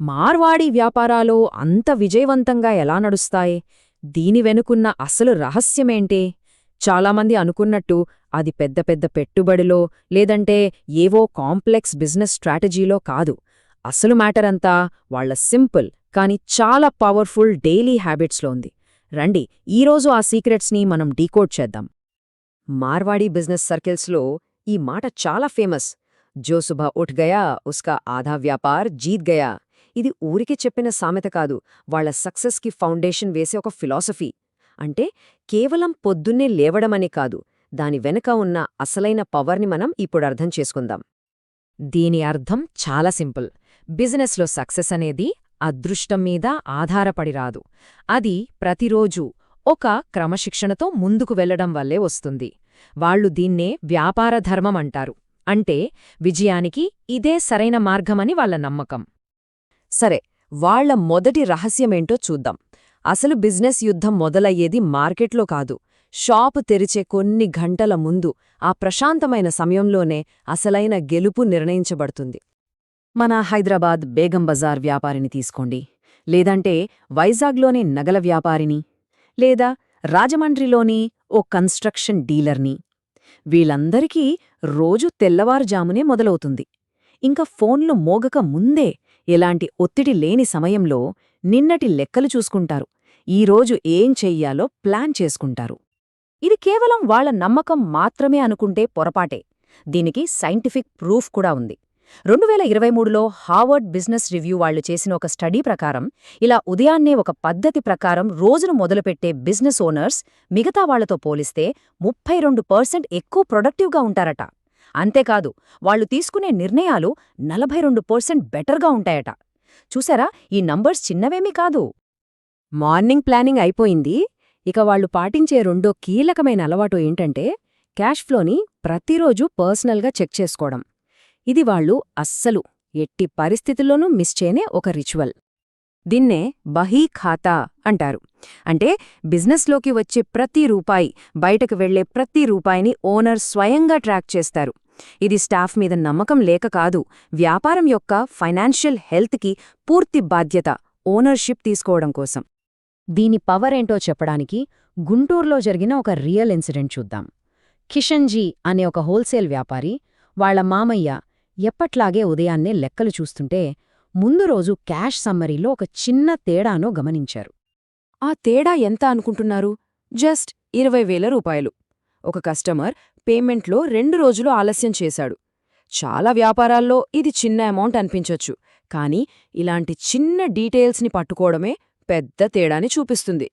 మార్వాడీ వ్యాపారాలు అంత విజయవంతంగా ఎలా నడుస్తాయి? దీని వెనుకున్న అసలు రహస్యమేంటి? చాలామంది అనుకున్నట్టు అది పెద్ద పెద్ద పెట్టుబడిలో లేదంటే ఏవో కాంప్లెక్స్ బిజినెస్ స్ట్రాటజీలో కాదు. అసలు మ్యాటరంతా వాళ్ళ సింపుల్ కాని చాలా పవర్ఫుల్ డైలీ హ్యాబిట్స్లో ఉంది. రండి ఈరోజు ఆ సీక్రెట్స్ని మనం డీకోడ్ చేద్దాం. మార్వాడీ బిజినెస్ సర్కిల్స్లో ఈ మాట చాలా ఫేమస్. జో సుబహ ఉఠ్ గయా ఉస్కా ఆధా వ్యాపార్ జీత్ గయా. ఇది ఊరికి చెప్పిన సామెత కాదు. వాళ్ళ సక్సెస్కి ఫౌండేషన్ వేసే ఒక ఫిలాసఫీ. అంటే కేవలం పొద్దున్నే లేవడమని కాదు. దాని వెనుక ఉన్న అసలైన పవర్ని మనం ఇప్పుడు అర్థం చేసుకుందాం. దీని అర్థం చాలా సింపుల్. బిజినెస్లో సక్సెస్ అనేది అదృష్టం మీద ఆధారపడి రాదు. అది ప్రతిరోజూ ఒక క్రమశిక్షణతో ముందుకు వెళ్ళడం వల్లే వస్తుంది. వాళ్ళు దీన్నే వ్యాపార ధర్మం అంటారు. అంటే విజయానికి ఇదే సరైన మార్గమని వాళ్ళ నమ్మకం. సరే వాళ్ళ మొదటి రహస్యమేంటో చూద్దాం. అసలు బిజినెస్ యుద్ధం మొదలయ్యేది మార్కెట్లో కాదు. షాపు తెరిచే కొన్ని గంటల ముందు ఆ ప్రశాంతమైన సమయంలోనే అసలైన గెలుపు నిర్ణయించబడుతుంది. మన హైదరాబాద్ బేగం బజార్ వ్యాపారిని తీసుకోండి. లేదంటే వైజాగ్లోని నగల వ్యాపారిని లేదా రాజమండ్రిలోని ఓ కన్స్ట్రక్షన్ డీలర్ని. వీళ్ళందరికీ రోజు తెల్లవారుజామునే మొదలవుతుంది. ఇంకా ఫోన్లు మోగక ముందే ఎలాంటి ఒత్తిడి లేని సమయంలో నిన్నటి లెక్కలు చూసుకుంటారు. ఈరోజు ఏం చెయ్యాలో ప్లాన్ చేసుకుంటారు. ఇది కేవలం వాళ్ళ నమ్మకం మాత్రమే అనుకుంటే పొరపాటే. దీనికి సైంటిఫిక్ ప్రూఫ్ కూడా ఉంది. రెండు వేల ఇరవై మూడులో హార్వర్డ్ బిజినెస్ రివ్యూ వాళ్ళు చేసిన ఒక స్టడీ ప్రకారం ఇలా ఉదయాన్నే ఒక పద్ధతి ప్రకారం రోజును మొదలుపెట్టే బిజినెస్ ఓనర్స్ మిగతా వాళ్ళతో పోలిస్తే ముప్పై రెండు పర్సెంట్ ఎక్కువ ప్రొడక్టివ్గా ఉంటారట. అంతేకాదు వాళ్ళు తీసుకునే నిర్ణయాలు నలభై రెండు పర్సెంట్ బెటర్గా ఉంటాయట. చూసారా? ఈ నంబర్స్ చిన్నవేమీ కాదు. మార్నింగ్ ప్లానింగ్ అయిపోయింది. ఇక వాళ్ళు పాటించే రెండో కీలకమైన అలవాటు ఏంటంటే క్యాష్ ఫ్లోని ప్రతిరోజూ పర్సనల్గా చెక్ చేసుకోవడం. ఇది వాళ్ళు అస్సలు ఎట్టి పరిస్థితుల్లోనూ మిస్ చేయనే ఒక రిచువల్. దీన్నే బహీ ఖాతా అంటారు. అంటే బిజినెస్లోకి వచ్చే ప్రతి రూపాయి బయటకు వెళ్ళే ప్రతి రూపాయిని ఓనర్ స్వయంగా ట్రాక్ చేస్తారు. ఇది స్టాఫ్ మీద నమ్మకం లేక కాదు వ్యాపారం యొక్క ఫైనాన్షియల్ హెల్త్కి పూర్తి బాధ్యత ఓనర్షిప్ తీసుకోవడం కోసం. దీని పవర్ ఏంటో చెప్పడానికి గుంటూరులో జరిగిన ఒక రియల్ ఇన్సిడెంట్ చూద్దాం. కిషన్జీ అనే ఒక హోల్సేల్ వ్యాపారి వాళ్ళ మామయ్య ఎప్పట్లాగే ఉదయాన్నే లెక్కలు చూస్తుంటే ముందు రోజు క్యాష్ సమ్మరీలో ఒక చిన్న తేడానో గమనించారు. ఆ తేడా ఎంత అనుకుంటున్నారు? జస్ట్ ఇరవై వేల రూపాయలు. ఒక కస్టమర్ పేమెంట్లో రెండు రోజులు ఆలస్యం చేశాడు. చాలా వ్యాపారాల్లో ఇది చిన్న అమౌంట్ అనిపించొచ్చు కానీ ఇలాంటి చిన్న డీటెయిల్స్ని పట్టుకోవడమే పెద్ద తేడాని చూపిస్తుంది.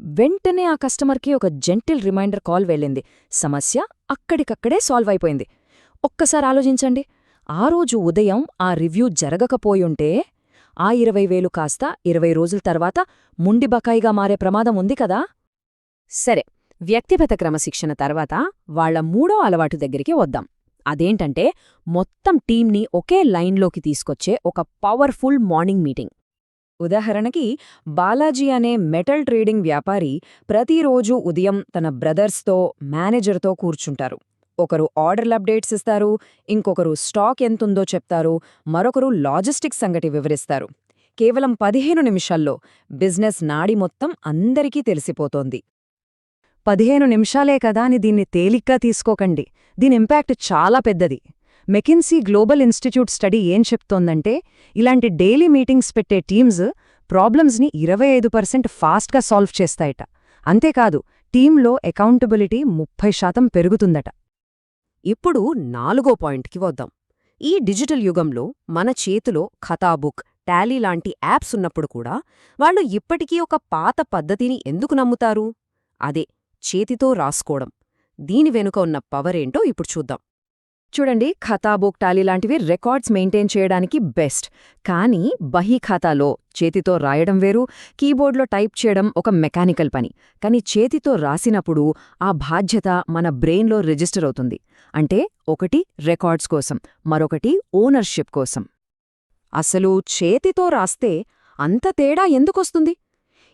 వెంటనే ఆ కస్టమర్కి ఒక జెంటిల్ రిమైండర్ కాల్ వెళ్ళింది. సమస్య అక్కడికక్కడే సాల్వ్ అయిపోయింది. ఒక్కసారి ఆలోచించండి. ఆ రోజు ఉదయం ఆ రివ్యూ జరగకపోయుంటే ఆ ఇరవై వేలు కాస్త ఇరవై రోజుల తర్వాత ముండి బకాయిగా మారే ప్రమాదం ఉంది కదా? సరే వ్యక్తిగత క్రమశిక్షణ తర్వాత వాళ్ళ మూడో అలవాటు దగ్గరికి వద్దాం. అదేంటంటే మొత్తం టీంని ఒకే లైన్లోకి తీసుకొచ్చే ఒక పవర్ఫుల్ మార్నింగ్ మీటింగ్. ఉదాహరణకి బాలాజీ అనే మెటల్ ట్రేడింగ్ వ్యాపారి ప్రతిరోజూ ఉదయం తన బ్రదర్స్తో మేనేజర్తో కూర్చుంటారు. ఒకరు ఆర్డర్ల అప్డేట్స్ ఇస్తారు ఇంకొకరు స్టాక్ ఎంతుందో చెప్తారు మరొకరు లాజిస్టిక్స్ సంగటి వివరిస్తారు. కేవలం పదిహేను నిమిషాల్లో బిజినెస్ నాడి మొత్తం అందరికీ తెలిసిపోతోంది. పదిహేను నిమిషాలే కదా అని దీన్ని తేలిగ్గా తీసుకోకండి. దీని ఇంపాక్ట్ చాలా పెద్దది. మెకిన్సీ గ్లోబల్ ఇన్స్టిట్యూట్ స్టడీ ఏం చెప్తోందంటే ఇలాంటి డైలీ మీటింగ్స్ పెట్టే టీమ్స్ ప్రాబ్లమ్స్ని ఇరవై ఐదు పర్సెంట్ ఫాస్ట్గా సాల్వ్ చేస్తాయట. అంతేకాదు టీంలో అకౌంటబిలిటీ ముప్పై శాతం పెరుగుతుందట. ఇప్పుడు నాలుగో పాయింట్కి వద్దాం. ఈ డిజిటల్ యుగంలో మన చేతిలో ఖతాబుక్ టాలీ లాంటి యాప్స్ ఉన్నప్పుడు కూడా వాళ్ళు ఇప్పటికీ ఒక పాత పద్ధతిని ఎందుకు నమ్ముతారు? అదే చేతితో రాసుకోవడం. దీని వెనుక ఉన్న పవరేంటో ఇప్పుడు చూద్దాం. చూడండి ఖతాబుక్ టాలీ లాంటివి రికార్డ్స్ మెయింటైన్ చేయడానికి బెస్ట్ కానీ బహీ ఖాతాలో చేతితో రాయడం వేరు కీబోర్డ్లో టైప్ చేయడం ఒక మెకానికల్ పని. కానీ చేతితో రాసినప్పుడు ఆ బాధ్యత మన బ్రెయిన్లో రిజిస్టర్ అవుతుంది. అంటే ఒకటి రికార్డ్స్ కోసం మరొకటి ఓనర్షిప్ కోసం. అసలు చేతితో రాస్తే అంత తేడా ఎందుకొస్తుంది?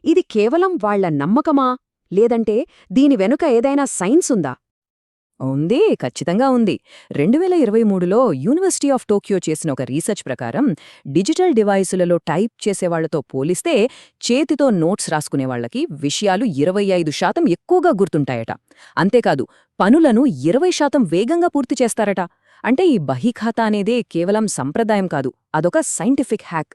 ఇది కేవలం వాళ్ళ నమ్మకమా? లేదంటే దీని వెనుక ఏదైనా సైన్స్ ఉందా? ఉంది ఖచ్చితంగా ఉంది. రెండు వేల ఇరవై మూడులో యూనివర్సిటీ ఆఫ్ టోక్యో చేసిన ఒక రీసెర్చ్ ప్రకారం డిజిటల్ డివైసులలో టైప్ చేసేవాళ్ళతో పోలిస్తే చేతితో నోట్స్ రాసుకునే వాళ్ళకి విషయాలు ఇరవై ఐదు శాతం ఎక్కువగా గుర్తుంటాయట. అంతేకాదు పనులను ఇరవై శాతం వేగంగా పూర్తి చేస్తారట. అంటే ఈ బహిఖాతా అనేదే కేవలం సంప్రదాయం కాదు అదొక సైంటిఫిక్ హ్యాక్.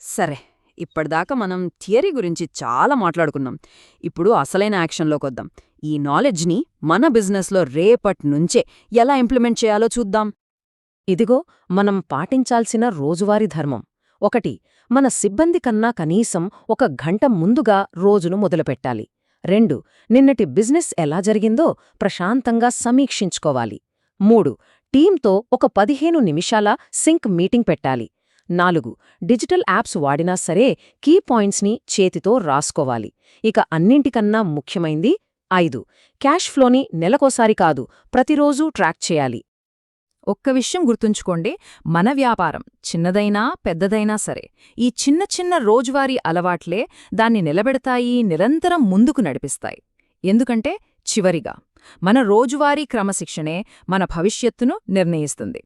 సరే. ఇప్పటిదాకా మనం థియరీ గురించి చాలా మాట్లాడుకున్నాం. ఇప్పుడు అసలైన యాక్షన్లోకొద్దాం ఈ నాలెడ్జ్ని మన బిజినెస్లో రేపటి నుంచే ఎలా ఇంప్లిమెంట్ చేయాలో చూద్దాం. ఇదిగో మనం పాటించాల్సిన రోజువారీ ధర్మం. ఒకటి మన సిబ్బంది కన్నా కనీసం ఒక గంట ముందుగా రోజును మొదలుపెట్టాలి. రెండు నిన్నటి బిజినెస్ ఎలా జరిగిందో ప్రశాంతంగా సమీక్షించుకోవాలి. మూడు టీంతో ఒక పదిహేను నిమిషాల సింక్ మీటింగ్ పెట్టాలి. నాలుగు డిజిటల్ యాప్స్ వాడినా సరే కీ పాయింట్స్ని చేతితో రాసుకోవాలి. ఇక అన్నింటికన్నా ముఖ్యమైంది ఐదు క్యాష్ ఫ్లోని నెలకోసారి కాదు ప్రతిరోజూ ట్రాక్ చేయాలి. ఒక్క విషయం గుర్తుంచుకోండి మన వ్యాపారం చిన్నదైనా పెద్దదైనా సరే ఈ చిన్న చిన్న రోజువారీ అలవాట్లే దాన్ని నిలబెడతాయి నిరంతరం ముందుకు నడిపిస్తాయి. ఎందుకంటే చివరిగా మన రోజువారీ క్రమశిక్షణే మన భవిష్యత్తును నిర్ణయిస్తుంది.